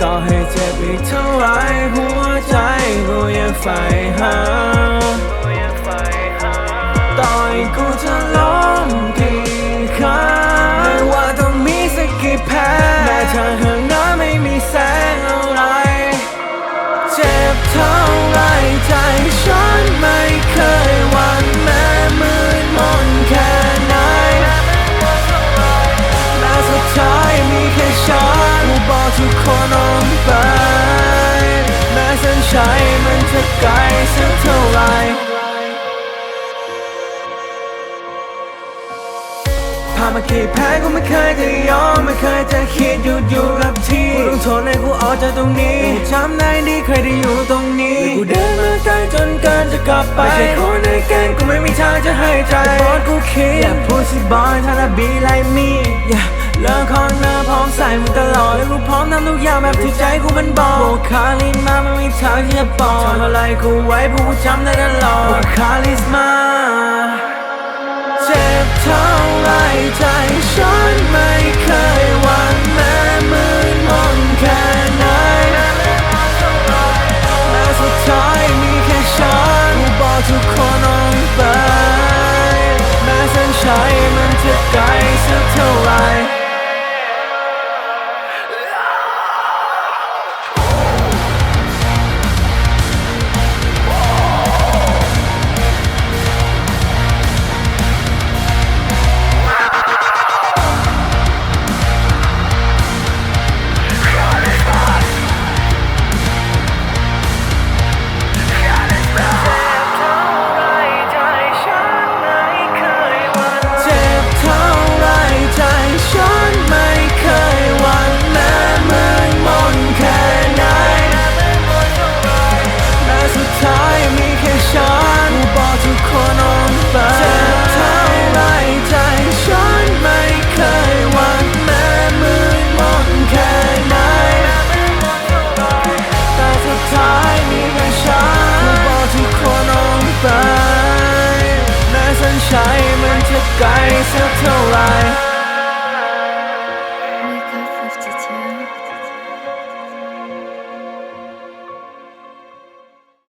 ต่อให้เจ็บอีกเท่าไรหัวใจก็ยังใฝ่หา ม้เส้นชัยมันจะไกลสักเท่าไหรผ่านมากี่แพ้กูไม่เคยจะยอมไม่เคยจะคิดหยุดอยู่กับที่กูต้องทนให้กูออกจากตรงนี้กูจำได้ดีเคยได้อยู่ตรงนี้และกูเดินมาไกลจนเกินจะกลับไปไม่ใช่คนในแกงกูไม่มีทางจะให้ใจบอสกูคิดอย่าพูดสิบอยถ้าจะบีไลมีอย่าเลิกคอนเน มใส่มึงตลอดและกูพร้อมทำทุกอย่างแบบที่ใจกูมันบอกโบคาลิมาไม่มีทางที่จะปลอดทำอะไรกูไว้เพราะกูจำได้ตลอดโบคาลิสมาเจ็บเท่าไรใจฉันไม่เคยหวั่นแม้มืดมนแค่ไหนแม้สุดท้ายมีแค่ฉันกูบอกทุกคนออกไปแม้เส้นชัยมันจะไกล time and took guys until I